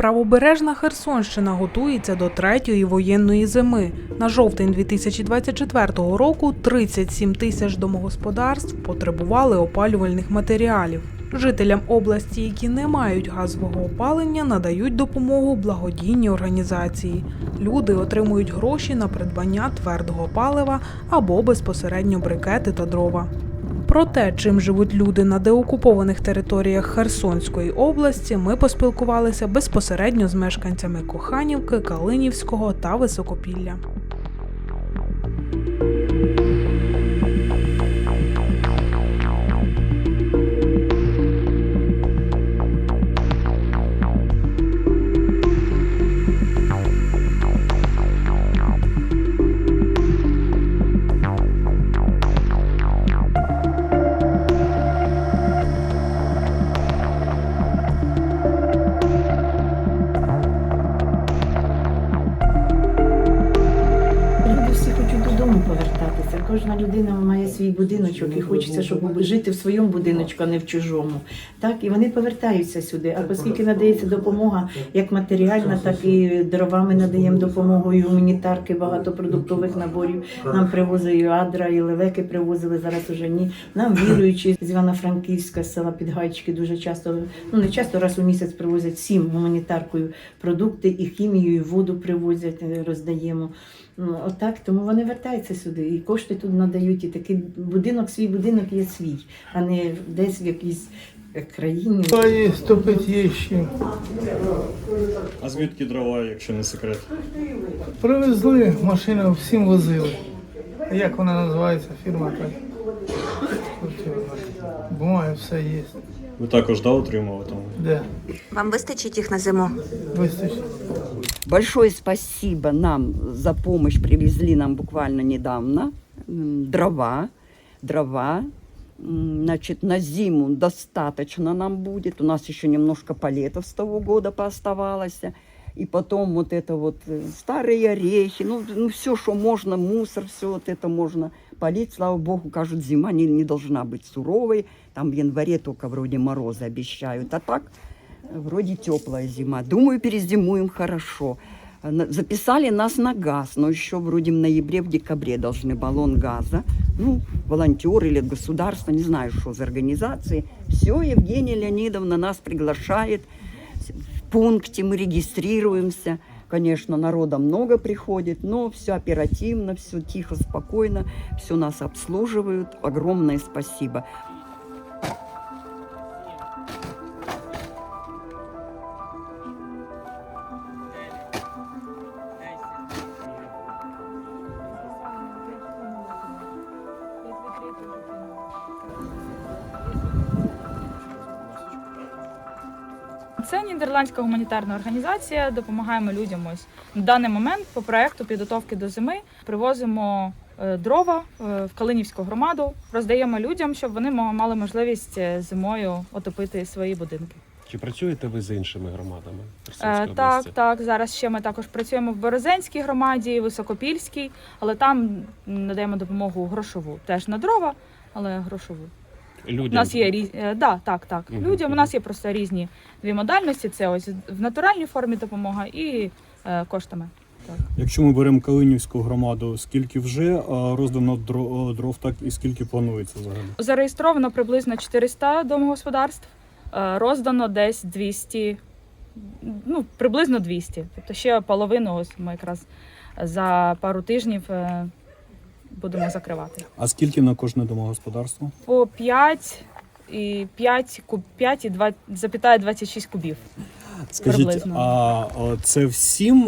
Правобережна Херсонщина готується до третьої воєнної зими. На жовтень 2024 року 37 тисяч домогосподарств потребували опалювальних матеріалів. Жителям області, які не мають газового опалення, надають допомогу благодійні організації. Люди отримують гроші на придбання твердого палива або безпосередньо брикети та дрова. Про те, чим живуть люди на деокупованих територіях Херсонської області, ми поспілкувалися безпосередньо з мешканцями Коханівки, Калинівського та Високопілля. Кожна людина має свій будиночок і хочеться, щоб жити в своєму будиночку, а не в чужому. Так, і вони повертаються сюди. А оскільки надається допомога як матеріальна, так і дровами надаємо допомогу, і гуманітарки, багато продуктових наборів. Нам привозили Адра, і лелеки привозили, зараз уже ні. Нам віруючі з Івано-Франківська, села Підгайчики дуже часто, ну не часто, раз у місяць привозять всім гуманітаркою продукти, і хімію, і воду привозять, роздаємо. Ну, Отак, тому вони вертаються сюди і кошти тут надають. І такий будинок, свій будинок є свій, а не десь в якійсь е, країні. А звідки дрова, якщо не секрет? Привезли, машину всім возили. Як вона називається, фірма так. Бумаги все є. Ви також да, отримали там? Де? Вам вистачить їх на зиму? Вистачить. Большое спасибо нам за помощь. Привезли нам буквально недавно дрова. Дрова. Значит, на зиму достаточно нам будет. У нас еще немножко палетов с того года пооставалось. И потом вот это вот э, старые орехи, ну, ну все, что можно, мусор, все вот это можно полить. Слава богу, кажут, зима не, не должна быть суровой. Там в январе только вроде морозы обещают. А так Вроде теплая зима. Думаю, перезимуем хорошо. Записали нас на газ, но еще вроде в ноябре, в декабре должны баллон газа. Ну, волонтеры или государство, не знаю, что за организации. Все, Евгения Леонидовна нас приглашает. В пункте мы регистрируемся. Конечно, народа много приходит, но все оперативно, все тихо, спокойно, все нас обслуживают. Огромное спасибо. Це нідерландська гуманітарна організація. Допомагаємо людям. Ось на даний момент по проекту підготовки до зими привозимо е, дрова е, в Калинівську громаду, роздаємо людям, щоб вони мали можливість е, зимою отопити свої будинки. Чи працюєте ви з іншими громадами Е, Так, так. Зараз ще ми також працюємо в Березенській громаді, Високопільській, але там надаємо допомогу грошову. Теж на дрова, але грошову. Людям. У нас є різ... е, да, так, так. Мгм, Людям у нас є просто різні дві модальності: це ось в натуральній формі допомога і е, коштами. Якщо ми беремо Калинівську громаду, скільки вже роздано дров, так і скільки планується взагалі? Зареєстровано приблизно 400 домогосподарств, е, роздано десь 200, ну приблизно 200. Тобто ще половину ось ми якраз за пару тижнів е, будемо закривати. А скільки на кожне домогосподарство? По 5 і 5, куб, 5 і 2, запятая 26 кубів. Скажіть, Приблизно. а о, це всім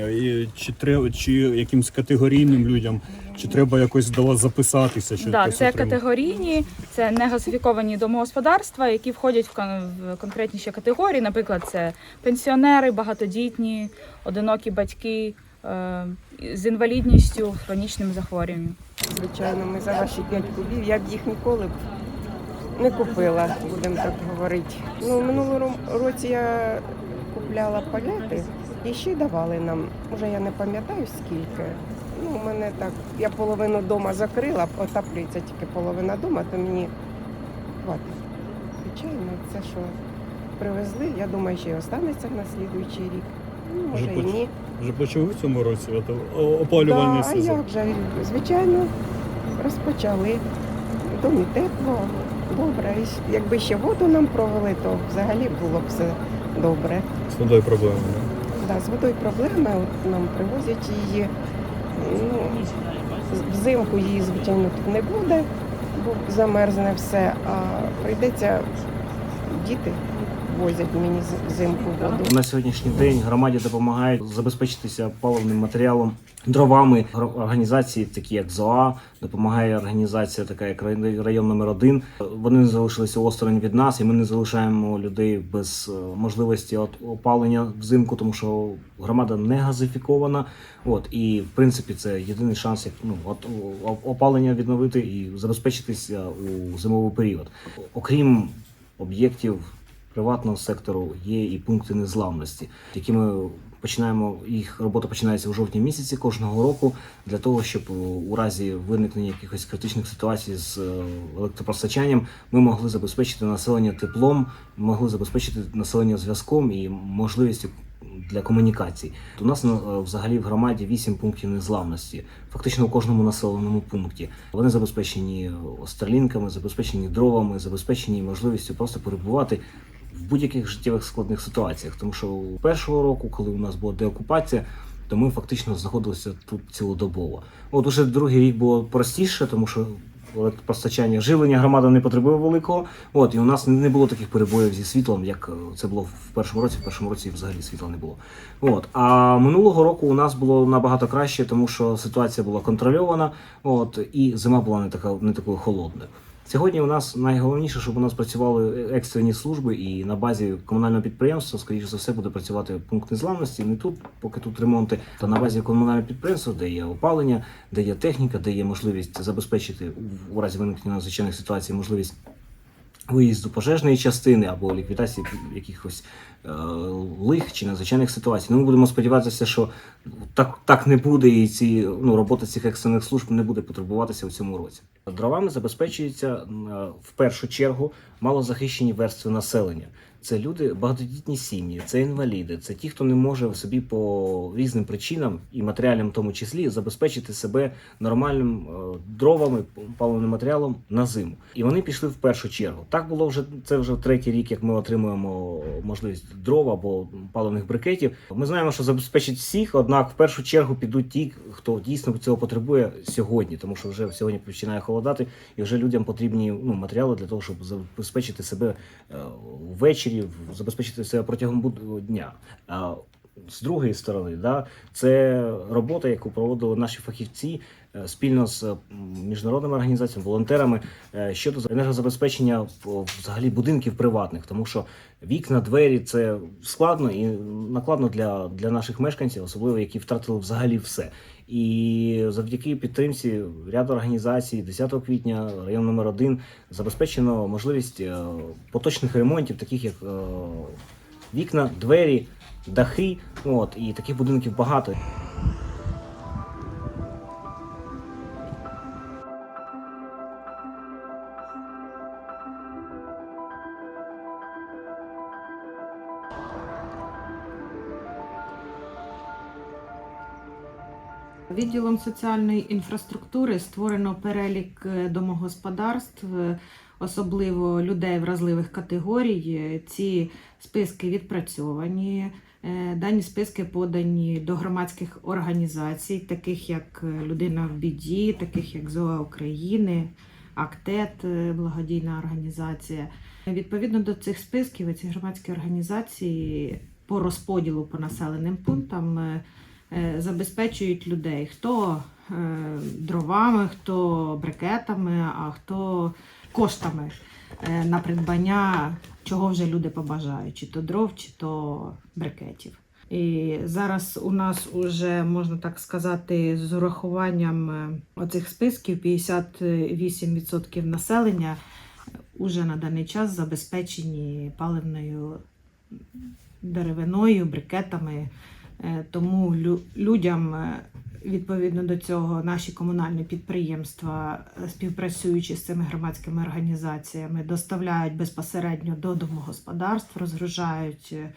і чи треба чи якимсь категорійним людям, чи треба якось до вас записатися? Що Да, це отримати? категорійні, це негазифіковані домогосподарства, які входять в кон- в конкретні ще категорії. Наприклад, це пенсіонери, багатодітні, одинокі батьки з інвалідністю, хронічним захворюванням. Звичайно, ми за ваші 5 кубів. Я б їх ніколи б не купила, будемо так говорити. Ну, минулого році я купляла палети і ще й давали нам. Може, я не пам'ятаю скільки. Ну, у мене так, я половину дома закрила, отаплюється тільки половина дома, то мені хватить. Звичайно, це що привезли. Я думаю, ще й останеться на слідуючий рік. Ну, може і ні. Вже почали в цьому році от, о- опалювальний Да, а сезон. як же? Звичайно, розпочали. В домі тепло, добре. І щ- Якби ще воду нам провели, то взагалі було б все добре. З водою проблеми. да? Да, з водою проблеми, от нам привозять її. Ну, з- взимку її, звичайно, тут не буде, бо замерзне все, а прийдеться діти возять мені з- взимку воду. На сьогоднішній день громаді допомагають забезпечитися паливним матеріалом, дровами організації, такі як ЗОА, допомагає організація, така як район номер 1 Вони не залишилися осторонь від нас, і ми не залишаємо людей без е, можливості опалення взимку, тому що громада не газифікована. От і в принципі це єдиний шанс, як ну опалення відновити і забезпечитися у зимовий період. Окрім об'єктів приватного сектору є і пункти незламності, які ми починаємо. Їх робота починається у жовтні місяці кожного року для того, щоб у разі виникнення якихось критичних ситуацій з е, електропостачанням ми могли забезпечити населення теплом, могли забезпечити населення зв'язком і можливістю. Для комунікацій у нас е, взагалі в громаді вісім пунктів незламності, фактично у кожному населеному пункті. Вони забезпечені старлінками, забезпечені дровами, забезпечені можливістю просто перебувати в будь-яких життєвих складних ситуаціях. Тому що першого року, коли у нас була деокупація, то ми фактично знаходилися тут цілодобово. От уже другий рік було простіше, тому що електропостачання живлення громада не потребує великого. От і у нас не було таких перебоїв зі світлом, як е, це було в першому році. В першому році взагалі світла не було. От а минулого року у нас було набагато краще, тому що ситуація була контрольована. От і зима була не така не такою холодною. Сьогодні у нас найголовніше, щоб у нас працювали екстрені служби, і на базі комунального підприємства, скоріше за все, буде працювати пункт незламності. Не тут, поки тут ремонти, та на базі комунального підприємства, де є опалення, де є техніка, де є можливість забезпечити у- разі виникнення надзвичайних ситуацій можливість виїзду пожежної частини або ліквідації якихось е, лих чи надзвичайних ситуацій. Ну, ми будемо сподіватися, що так, так не буде, і ці ну, робота цих екстрених служб не буде потребуватися у цьому році. Дровами забезпечуються е, в першу чергу малозахищені верстви населення. Це люди, багатодітні сім'ї, це інваліди, це ті, хто не може собі по різним причинам і матеріальним в тому числі забезпечити себе нормальним е, дровами, паливним матеріалом на зиму. І вони пішли в першу чергу. Так було вже це вже третій рік, як ми отримуємо можливість дров або паливних брикетів. Ми знаємо, що забезпечить всіх, однак в першу чергу підуть ті, хто дійсно цього потребує сьогодні, тому що вже сьогодні починає холодати, і вже людям потрібні ну, матеріали для того, щоб забезпечити себе е, ввечері, в- забезпечити себе протягом дня. З другої сторони, да, це робота, яку проводили наші фахівці е, спільно з міжнародними організаціями, волонтерами е, щодо енергозабезпечення взагалі будинків приватних, тому що вікна, двері це складно і накладно для, для наших мешканців, особливо які втратили взагалі все. І завдяки підтримці ряду організацій 10 квітня район номер 1 забезпечено можливість е, поточних ремонтів, таких як вікна, двері, дахи. От і таких будинків багато. Відділом соціальної інфраструктури створено перелік е, домогосподарств, е, особливо людей вразливих категорій. Е, Ці списки відпрацьовані. Е, Дані списки подані до громадських організацій, таких як е, Людина в біді, таких як ЗОА України, АКТЕТ, е, благодійна організація. Відповідно до цих списків, ці громадські організації по розподілу по населеним пунктам забезпечують людей. Хто дровами, хто брикетами, а хто коштами на придбання, чого вже люди побажають, чи то дров, чи то брикетів. І зараз у нас уже можна так сказати, з урахуванням е, оцих списків 58% населення уже на даний час забезпечені паливною деревиною, брикетами, Е, Тому людям е, відповідно до цього наші комунальні підприємства, е, співпрацюючи з цими громадськими організаціями, доставляють безпосередньо до домогосподарств, розгружають е,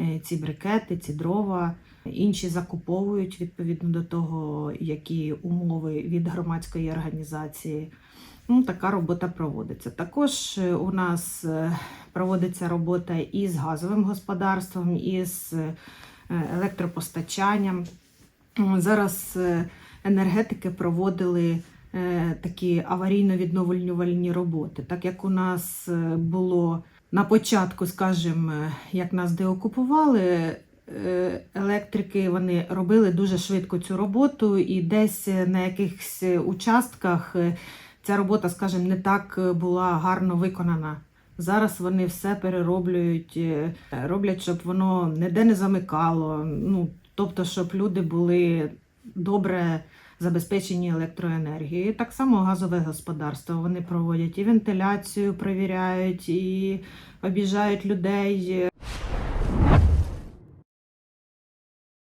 е, ці брикети, ці дрова. Інші закуповують відповідно до того, які умови від громадської організації. Ну, така робота проводиться. Також е, у нас е, проводиться робота і з газовим господарством, і з е, електропостачанням. Зараз е, енергетики проводили е, такі аварійно-відновлювальні роботи. Так як у нас е, було на початку, скажімо, е, як нас деокупували, е, електрики вони робили дуже швидко цю роботу, і десь е, на якихось е, участках е, ця робота, скажімо, не так е, була гарно виконана. Зараз вони все перероблюють, е, роблять, щоб воно ніде не замикало. Ну, тобто, щоб люди були добре забезпечені електроенергією. Так само газове господарство. Вони проводять і вентиляцію, перевіряють, і обіжають людей,